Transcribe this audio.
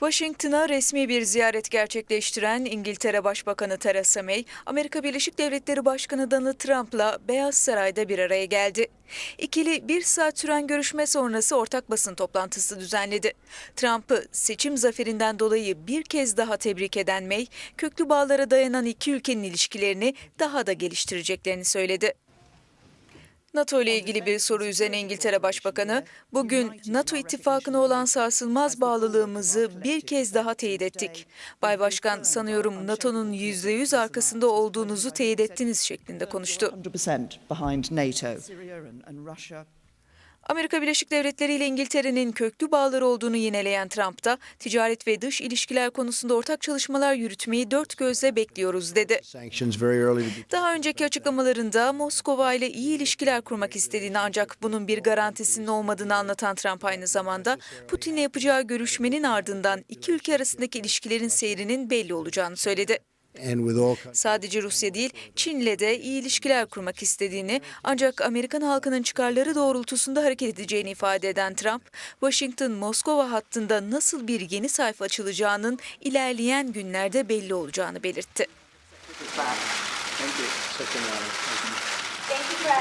Washington'a resmi bir ziyaret gerçekleştiren İngiltere Başbakanı Theresa May, Amerika Birleşik Devletleri Başkanı Donald Trump'la Beyaz Saray'da bir araya geldi. İkili bir saat süren görüşme sonrası ortak basın toplantısı düzenledi. Trump'ı seçim zaferinden dolayı bir kez daha tebrik eden May, köklü bağlara dayanan iki ülkenin ilişkilerini daha da geliştireceklerini söyledi. NATO ile ilgili bir soru üzerine İngiltere Başbakanı, bugün NATO ittifakına olan sarsılmaz bağlılığımızı bir kez daha teyit ettik. Bay Başkan, sanıyorum NATO'nun %100 arkasında olduğunuzu teyit ettiniz şeklinde konuştu. 100% behind NATO. Amerika Birleşik Devletleri ile İngiltere'nin köklü bağları olduğunu yineleyen Trump da ticaret ve dış ilişkiler konusunda ortak çalışmalar yürütmeyi dört gözle bekliyoruz dedi. Daha önceki açıklamalarında Moskova ile iyi ilişkiler kurmak istediğini ancak bunun bir garantisinin olmadığını anlatan Trump aynı zamanda Putin'le yapacağı görüşmenin ardından iki ülke arasındaki ilişkilerin seyrinin belli olacağını söyledi. Sadece Rusya değil, Çin'le de iyi ilişkiler kurmak istediğini ancak Amerikan halkının çıkarları doğrultusunda hareket edeceğini ifade eden Trump, Washington-Moskova hattında nasıl bir yeni sayfa açılacağının ilerleyen günlerde belli olacağını belirtti. Thank you.